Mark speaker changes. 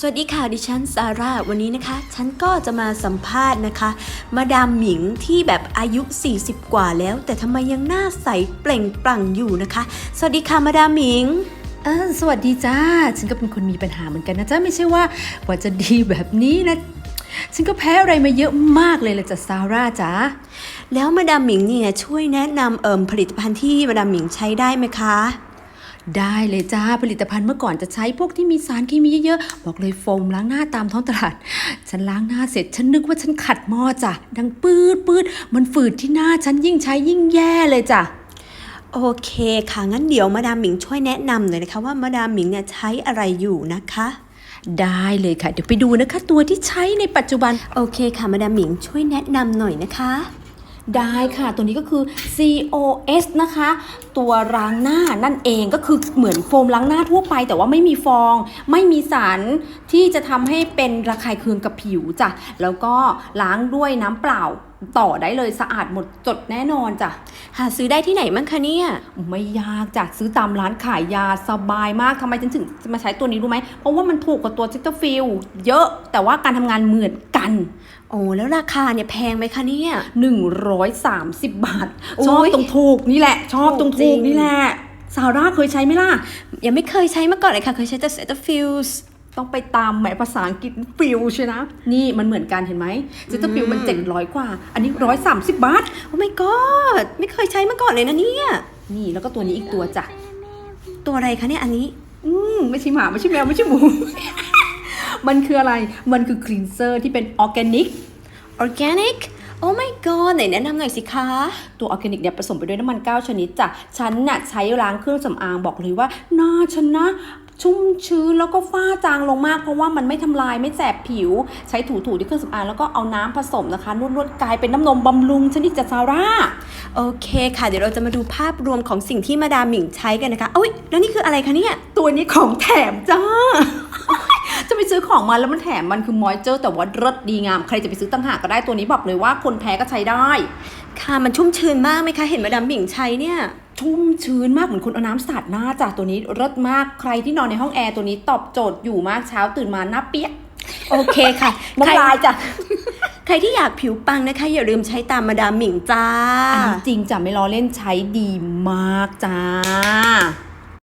Speaker 1: สวัสดีค่ะ ดิฉันซาร่า วันนี้นะคะ ฉันก็จะมาสัมภาษณ์นะคะ มาดามหมิงที่แบบอายุ 40 กว่าแล้ว แต่ทำไมยังหน้าใสเปล่งปลั่งอยู่นะคะ สวัสดีค่ะ มาดามหมิง
Speaker 2: เออสวัสดีจ้า ฉันก็เป็นคนมีปัญหาเหมือนกันนะจ้าไม่ใช่ว่าว่าจะดีแบบนี้นะ ฉันก็แพ้อะไรมาเยอะมากเลยละจ้ะซาร่าจ้า
Speaker 1: แล้วมาดามหมิงเนี่ยช่วยแนะนำเอิมผลิตภัณฑ์ที่มาดามหมิงใช้ได้ไหมคะ
Speaker 2: ได้เลยจ้าผลิตภัณฑ์เมื่อก่อนจะใช้พวกที่มีสารเคมีเยอะๆ บอกเลยโฟมล้างหน้าตามท้องตลาด ฉันล้างหน้าเสร็จฉันนึกว่าฉันขัดหม้อจ้ะดังปืดปืดมันฝืดที่หน้าฉันยิ่งใช้ยิ่งแย่เลยจ้ะ
Speaker 1: โอเคค่ะ งั้นเดี๋ยวมาดามหมิงช่วยแนะนำหน่อยนะคะว่ามาดามหมิงเนี่ยใช้อะไรอยู่นะคะ
Speaker 2: ได้เลยค่ะ เดี๋ยวไปดูนะคะ ตัวที่ใช้ในปัจจุบัน
Speaker 1: โอเคค่ะมาดามหมิงช่วยแนะนำหน่อยนะคะ
Speaker 2: ได้ค่ะ ตัวนี้ก็คือ COS นะคะ ตัวล้างหน้านั่นเองก็คือเหมือนโฟมล้างหน้าทั่วไป แต่ว่าไม่มีฟอง ไม่มีสารที่จะทำให้เป็นระคายเคืองกับผิวจ้ะแล้วก็ล้างด้วยน้ำเปล่าต่อได้เลยสะอาดหมดจดแน่นอนจ้ะ
Speaker 1: หาซื้อได้ที่ไหนมั้งคะเนี่ย
Speaker 2: ไม่ยากจ้ะซื้อตามร้านขายยาสบายมากทำไมฉันถึงจะมาใช้ตัวนี้รู้ไหม เพราะว่ามันถูกกว่าตัวซิตฟิลเยอะแต่ว่าการทำงานเหมือนกัน
Speaker 1: โอ้แล้วราคาเนี่ยแพงไหมคะเนี่ย
Speaker 2: 130 บาท
Speaker 1: โอ้ย
Speaker 2: ชอบตรงถูกนี่แหละ ชอบตรง
Speaker 1: จริ
Speaker 2: ถูกนี่แหละ ซาร่าเคยใช้ไหมล่ะ
Speaker 1: ยังไม่เคยใช้มาก่อนเลยค่ะ เคยใช้แต่ Cetaphil
Speaker 2: ต้องไปตามแหมภาษาอังกฤษฟิลใช่นะ นี่มันเหมือนกันเห็นไหมเซตฟิลมัน700กว่า อันนี้130บาท
Speaker 1: โอ้ my god ไม่เคยใช้มาก่อนเลยนะเนี่ย
Speaker 2: นี่แล้วก็ตัวนี้อีกตัวจ้ะ
Speaker 1: ตัวอะไรคะเนี่ยอันนี้
Speaker 2: อืมไม่ใช่หมา ไม่ใช่แมว ไม่ใช่หมู มันคืออะไร มันคือคลีนเซอร์ที่เป็นออร์แกนิก
Speaker 1: organic โอ้ my god ไหนแนะนำหน่อยสิคะ
Speaker 2: ตัวออร์แกนิกเนี่ยผสมไปด้วยน้ำมัน 9 ชนิดจ้ะฉันน่ะใช้ล้างเครื่องสำอางบอกเลยว่าหน้าฉันนะชุ่มชื้นแล้วก็ฝ้าจางลงมาก เพราะว่ามันไม่ทำลายไม่แสบผิว ใช้ถูๆที่เครื่องสำอางแล้วก็เอาน้ำผสมนะคะนวดๆกลายเป็นน้ำนมบำรุงชนิดจากซาร่า
Speaker 1: โอเคค่ะ เดี๋ยวเราจะมาดูภาพรวมของสิ่งที่มาดามหมิงใช้กันนะคะอุ้ยแล้วนี่คืออะไรคะเนี่ย
Speaker 2: ตัวนี้ของแถมจ้าจะ ไปซื้อของมาแล้วมันแถมมันคือมอยเจอร์แต่ว่ารสดีงาม ใครจะไปซื้อตั้งหากก็ได้ตัวนี้บอกเลยว่าคนแพ้ก็ใช้ได้
Speaker 1: ค่ะมันชุ่มชื้นมากไหมคะ เห็นมาดามหมิงใช้เนี่ย
Speaker 2: ชุ่มชื้นมากเหมือนคนเอาน้ำสาดหน้าจ้ะตัวนี้รสมากใครที่นอนในห้องแอร์ตัวนี้ตอบโจทย์อยู่มากเช้าตื่นมาหน้าเปียก
Speaker 1: โอเคค่ะ
Speaker 2: น้ำลายจ้ะ
Speaker 1: ใครที่อยากผิวปังนะคะ อย่าลืมใช้ตามมาดามหมิงจ้า
Speaker 2: อันนี้จริงจ้ะไม่ล้อเล่นใช้ดีมากจ้า